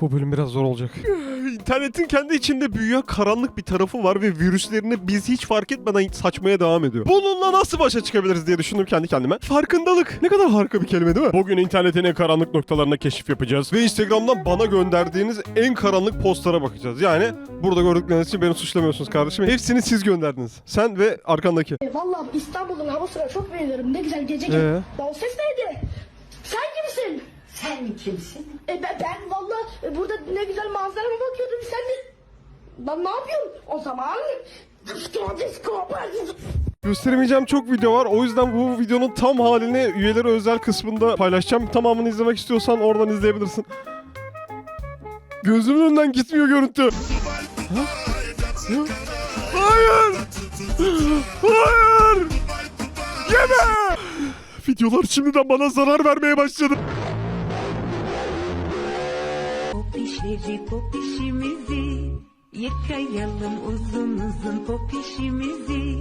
Bu bölüm biraz zor olacak. İnternetin kendi içinde büyüyen karanlık bir tarafı var ve virüslerini biz hiç fark etmeden saçmaya devam ediyor. Bununla nasıl başa çıkabiliriz diye düşündüm kendi kendime. Farkındalık. Ne kadar harika bir kelime değil mi? Bugün internetin en karanlık noktalarına keşif yapacağız. Ve Instagram'dan bana gönderdiğiniz en karanlık postlara bakacağız. Yani burada gördükleriniz için beni suçlamıyorsunuz kardeşim. Hepsini siz gönderdiniz. Sen ve arkandaki. E, Vallahi İstanbul'un havasına çok beğeniyorum. Ne güzel gece. Ee? Ya o ses neydi? Sen kimsin? Sen kimsin? E ben, ben vallahi e, burada ne güzel manzarama bakıyordum. Sen de... Lan ne yapıyorsun? O zaman... Disco, disco, party. Gösteremeyeceğim çok video var. O yüzden bu videonun tam halini üyeleri özel kısmında paylaşacağım. Tamamını izlemek istiyorsan oradan izleyebilirsin. Gözümün önünden gitmiyor görüntü. Ha? Ha? Hayır! Hayır! Yeme! Videolar şimdiden bana zarar vermeye başladı. Popişleri popişimizi Yıkayalım uzun uzun popişimizi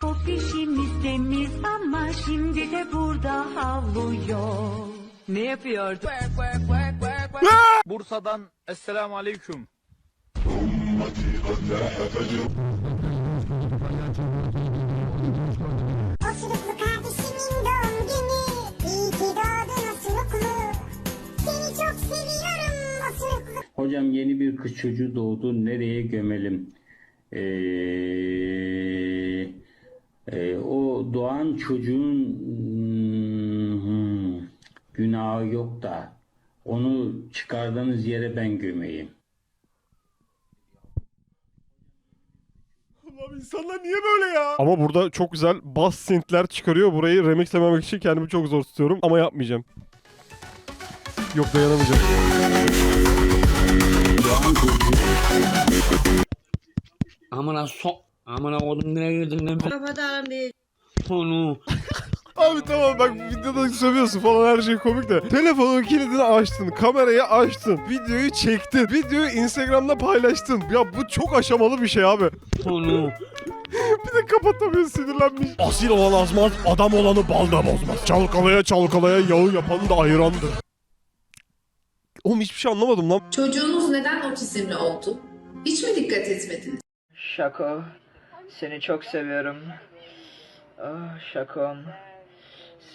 Popişimiz temiz ama şimdi de burada havlıyor Ne yapıyordu? Bursa'dan Esselamu Aleyküm. Hocam yeni bir kız çocuğu doğdu. Nereye gömelim? Ee, e, o doğan çocuğun hmm, günahı yok da onu çıkardığınız yere ben gömeyim. Allah'ım insanlar niye böyle ya? Ama burada çok güzel bass synthler çıkarıyor. Burayı remixlememek için kendimi çok zor tutuyorum. Ama yapmayacağım. Yok dayanamayacağım. Amına so... Amına oğlum nereye girdin lan? Kapatalım bir. Sonu. Abi tamam bak videoda sövüyorsun falan her şey komik de. Telefonun kilidini açtın, kamerayı açtın, videoyu çektin, videoyu Instagram'da paylaştın. Ya bu çok aşamalı bir şey abi. Sonu. Bir de kapatamıyor sinirlenmiş. Asil olan azmaz, adam olanı balda bozmaz. Çalkalaya çalkalaya yağı yapanı da ayırandır. Oğlum hiçbir şey anlamadım lan. Çocuğunuz neden otizmli oldu? Hiç mi dikkat etmediniz? Şako, seni çok seviyorum. Ah şakom,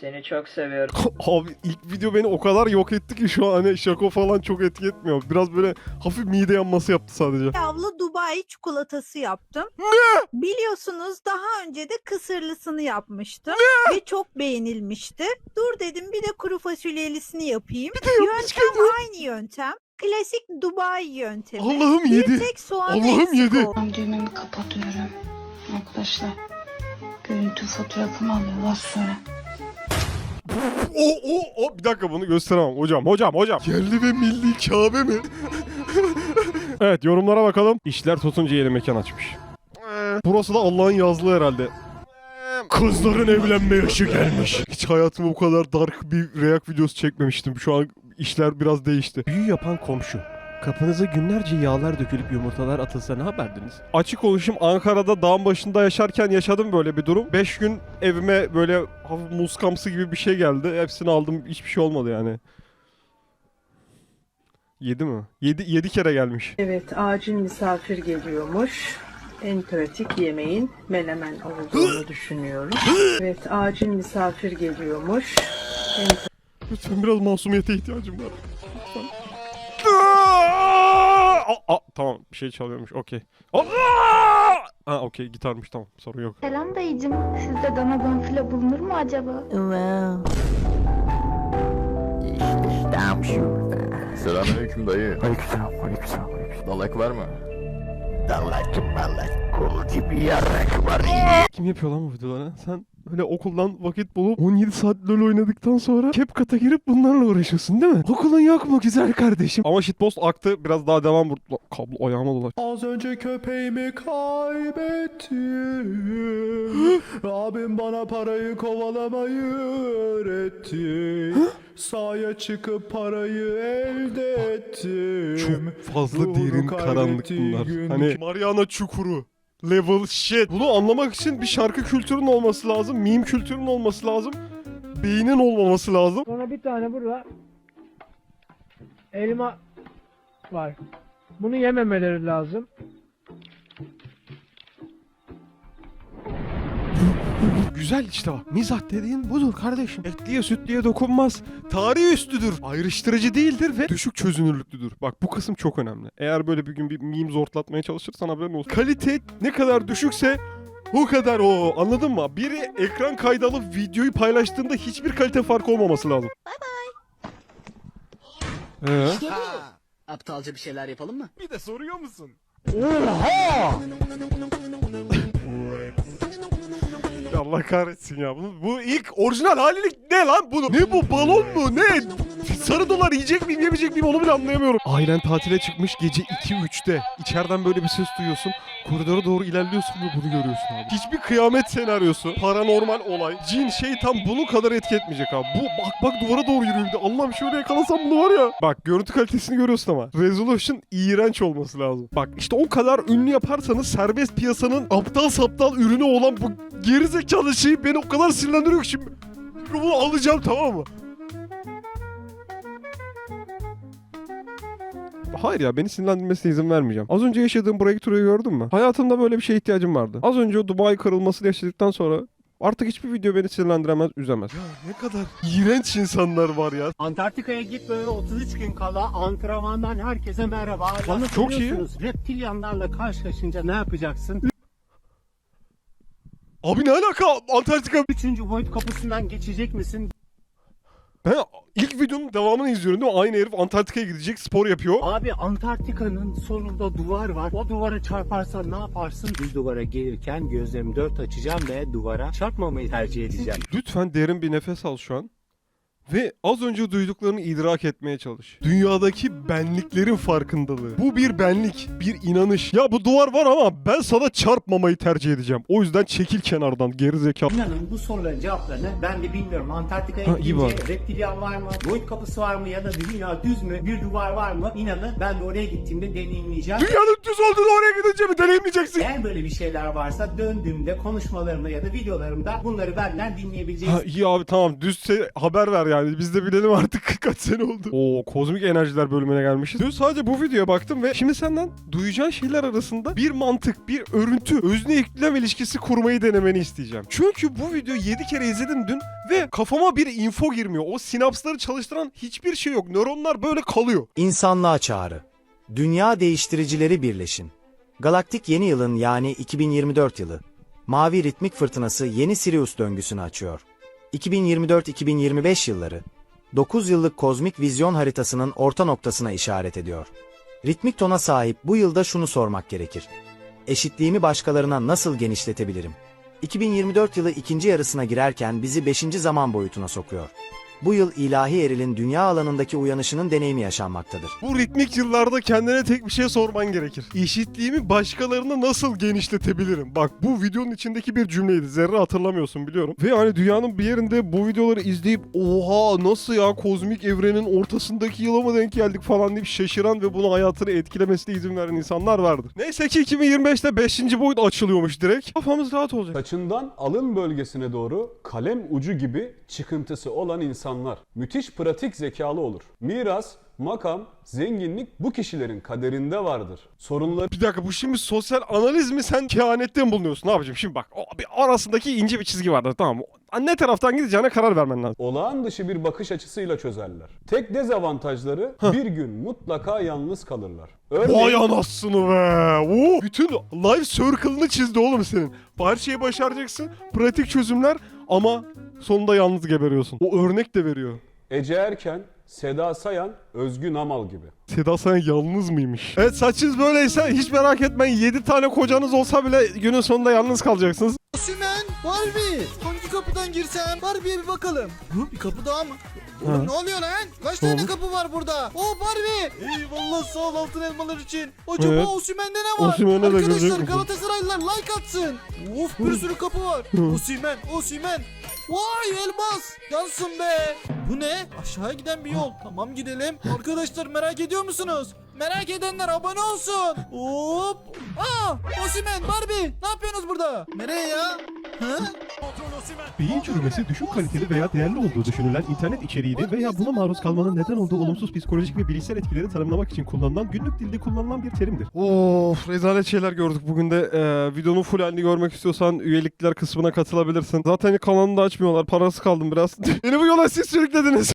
seni çok seviyorum. Abi ilk video beni o kadar yok etti ki şu an hani şako falan çok etki etmiyor. Biraz böyle hafif mide yanması yaptı sadece. Yavlu Dubai çikolatası yaptım. Ne? Biliyorsunuz daha önce de kısırlısını yapmıştım. Ve çok beğenilmişti. Dur dedim bir de kuru fasulyelisini yapayım. yöntem aynı yöntem. Klasik Dubai yöntemi. Allah'ım Bir yedi. tek soğan Allah'ım eksik yedi. oldu. Düğmemi kapatıyorum. Arkadaşlar görüntü fotoğrafımı alıyorlar sonra. O o o bir dakika bunu gösteremem hocam hocam hocam. Yerli ve milli Kabe mi? evet yorumlara bakalım. İşler tutunca yeni mekan açmış. Burası da Allah'ın yazlığı herhalde. Kızların evlenme yaşı gelmiş. Hiç hayatımda bu kadar dark bir react videosu çekmemiştim. Şu an işler biraz değişti. Büyü yapan komşu. Kapınıza günlerce yağlar dökülüp yumurtalar atılsa ne yapardınız? Açık oluşum Ankara'da dağın başında yaşarken yaşadım böyle bir durum. 5 gün evime böyle hafif muskamsı gibi bir şey geldi. Hepsini aldım. Hiçbir şey olmadı yani. 7 mi? 7 7 kere gelmiş. Evet, acil misafir geliyormuş. En pratik yemeğin menemen olduğunu düşünüyorum. Evet, acil misafir geliyormuş. En Lütfen biraz masumiyete ihtiyacım var. Aa, aa, tamam bir şey çalıyormuş okey. Aa! Ha okey gitarmış tamam sorun yok. Selam dayıcım. Sizde dana bonfile bulunur mu acaba? Selamünaleyküm dayı. Aleykümselam, aleykümselam. Dalak var mı? Kim yapıyor lan bu videoları? Sen öyle okuldan vakit bulup 17 saat LoL oynadıktan sonra CapCut'a girip bunlarla uğraşıyorsun değil mi? Okulun yok mu güzel kardeşim? Ama shitpost aktı biraz daha devam burada. Kablo ayağıma dolaş. Az önce köpeğimi kaybettim. Abim bana parayı kovalamayı öğretti. Sahaya çıkıp parayı elde ettim. Çok fazla derin karanlık bunlar. Hani Mariana Çukuru. Level shit. Bunu anlamak için bir şarkı kültürünün olması lazım. Meme kültürünün olması lazım. Beynin olmaması lazım. Sonra bir tane burada elma var. Bunu yememeleri lazım. Güzel işte bak. Mizah dediğin budur kardeşim. Etliye sütliye dokunmaz. Tarih üstüdür. Ayrıştırıcı değildir ve düşük çözünürlüklüdür. Bak bu kısım çok önemli. Eğer böyle bir gün bir meme zortlatmaya çalışırsan haberin olsun. Kalite ne kadar düşükse o kadar o. Anladın mı? Biri ekran kaydı alıp videoyu paylaştığında hiçbir kalite farkı olmaması lazım. Bye bye. Ee? Aptalca bir şeyler yapalım mı? Bir de soruyor musun? Ya Allah kahretsin ya. Bu, bu ilk orijinal halilik ne lan bunu? Ne bu balon mu? Ne? Sarı dolar yiyecek miyim yemeyecek miyim onu bile anlayamıyorum. Ailen tatile çıkmış gece 2-3'te. İçeriden böyle bir ses duyuyorsun. Koridora doğru ilerliyorsun ve bunu görüyorsun abi. Hiçbir kıyamet senaryosu, paranormal olay, cin, şeytan bunu kadar etki etmeyecek abi. Bu bak bak duvara doğru yürüyor bir de. Allah'ım şöyle yakalasam bunu var ya. Bak görüntü kalitesini görüyorsun ama. Resolution iğrenç olması lazım. Bak işte o kadar ünlü yaparsanız serbest piyasanın aptal saptal ürünü olan bu gerizekalı şeyi beni o kadar sinirlendiriyor ki şimdi. Bunu alacağım tamam mı? Hayır ya beni sinirlendirmesine izin vermeyeceğim. Az önce yaşadığım breakthrough'u gördün mü? Hayatımda böyle bir şeye ihtiyacım vardı. Az önce o Dubai kırılmasını yaşadıktan sonra artık hiçbir video beni sinirlendiremez, üzemez. Ya ne kadar iğrenç insanlar var ya. Antarktika'ya git böyle 33 gün kala antrenmandan herkese merhaba. Bana Çok iyi. Reptilyanlarla karşılaşınca ne yapacaksın? Abi ne alaka Antarktika? Üçüncü boyut kapısından geçecek misin? Ben ilk videonun devamını izliyorum değil mi? Aynı herif Antarktika'ya gidecek, spor yapıyor. Abi Antarktika'nın sonunda duvar var. O duvara çarparsan ne yaparsın? Düz duvara gelirken gözlerimi dört açacağım ve duvara çarpmamayı tercih edeceğim. Lütfen derin bir nefes al şu an. Ve az önce duyduklarını idrak etmeye çalış. Dünyadaki benliklerin farkındalığı. Bu bir benlik, bir inanış. Ya bu duvar var ama ben sana çarpmamayı tercih edeceğim. O yüzden çekil kenardan gerizekalı. İnanın bu soruların cevaplarını ben de bilmiyorum. Antarktika'ya gidince reptilyan var mı? Boyut kapısı var mı? Ya da dünya düz mü? Bir duvar var mı? İnanın ben de oraya gittiğimde deneyimleyeceğim. Dünyanın düz olduğunu oraya gidince mi deneyimleyeceksin? Eğer böyle bir şeyler varsa döndüğümde konuşmalarımda ya da videolarımda bunları benden dinleyebileceksiniz. Ha, iyi abi tamam düzse haber ver yani. Biz de bilelim artık kaç sene oldu. Oo kozmik enerjiler bölümüne gelmişiz. Dün sadece bu videoya baktım ve şimdi senden duyacağın şeyler arasında bir mantık, bir örüntü, özne yüklem ilişkisi kurmayı denemeni isteyeceğim. Çünkü bu videoyu 7 kere izledim dün ve kafama bir info girmiyor. O sinapsları çalıştıran hiçbir şey yok. Nöronlar böyle kalıyor. İnsanlığa çağrı. Dünya değiştiricileri birleşin. Galaktik yeni yılın yani 2024 yılı. Mavi ritmik fırtınası yeni Sirius döngüsünü açıyor. 2024-2025 yılları 9 yıllık kozmik vizyon haritasının orta noktasına işaret ediyor. Ritmik tona sahip bu yılda şunu sormak gerekir. Eşitliğimi başkalarına nasıl genişletebilirim? 2024 yılı ikinci yarısına girerken bizi 5. zaman boyutuna sokuyor. Bu yıl ilahi erilin dünya alanındaki uyanışının deneyimi yaşanmaktadır. Bu ritmik yıllarda kendine tek bir şey sorman gerekir. Eşitliğimi başkalarına nasıl genişletebilirim? Bak bu videonun içindeki bir cümleydi. Zerre hatırlamıyorsun biliyorum. Ve hani dünyanın bir yerinde bu videoları izleyip oha nasıl ya kozmik evrenin ortasındaki yıla mı denk geldik falan deyip şaşıran ve bunu hayatını etkilemesine izin veren insanlar vardır. Neyse ki 2025'te 5. boyut açılıyormuş direkt. Kafamız rahat olacak. Saçından alın bölgesine doğru kalem ucu gibi çıkıntısı olan insanlar müthiş pratik zekalı olur. Miras, makam, zenginlik bu kişilerin kaderinde vardır. Sorunları Bir dakika bu şimdi sosyal analiz mi sen kehanette mi bulunuyorsun? Ne yapacağım şimdi bak o, bir arasındaki ince bir çizgi vardır tamam mı? Ne taraftan gideceğine karar vermen lazım. olağan dışı bir bakış açısıyla çözerler. Tek dezavantajları bir gün mutlaka yalnız kalırlar. Vay anasını be. Oo, bütün life circle'ını çizdi oğlum senin. Her şeyi başaracaksın. Pratik çözümler ama sonunda yalnız geberiyorsun. O örnek de veriyor. Ece Erken, Seda Sayan, Özgün Amal gibi. Seda sen yalnız mıymış? Evet saçınız böyleyse hiç merak etmeyin. 7 tane kocanız olsa bile günün sonunda yalnız kalacaksınız. Sümen, Barbie. Hangi kapıdan girsem? Barbie'ye bir bakalım. Hı, bir kapı daha mı? Oğlum Ha. ne oluyor lan? Kaç Ne tane oldu? kapı var burada? Oo Barbie. Eyvallah sağ ol altın elmalar için. Acaba Evet. Osimhen'de ne var? Osimhen'e de görecek Arkadaşlar misin? Galatasaraylılar like atsın. Of bir sürü kapı var. Hı. Osimhen, Osimhen. Vay elmas. Yansın be. Bu ne? Aşağıya giden bir yol. Tamam gidelim. Arkadaşlar merak ediyor musunuz? Merak edenler abone olsun. Hop. Aa Osimhen, Barbie. Ne yapıyorsunuz burada? Nereye ya? Hı? Beyin çürümesi düşük kaliteli veya değerli olduğu düşünülen internet içeriğiydi veya buna maruz kalmanın neden olduğu olumsuz psikolojik ve bilişsel etkileri tanımlamak için kullanılan günlük dilde kullanılan bir terimdir. Of rezalet şeyler gördük bugün de. Ee, videonun full halini görmek istiyorsan üyelikler kısmına katılabilirsin. Zaten kanalını da açmıyorlar. Parası kaldım biraz. Beni bu yola siz sürüklediniz.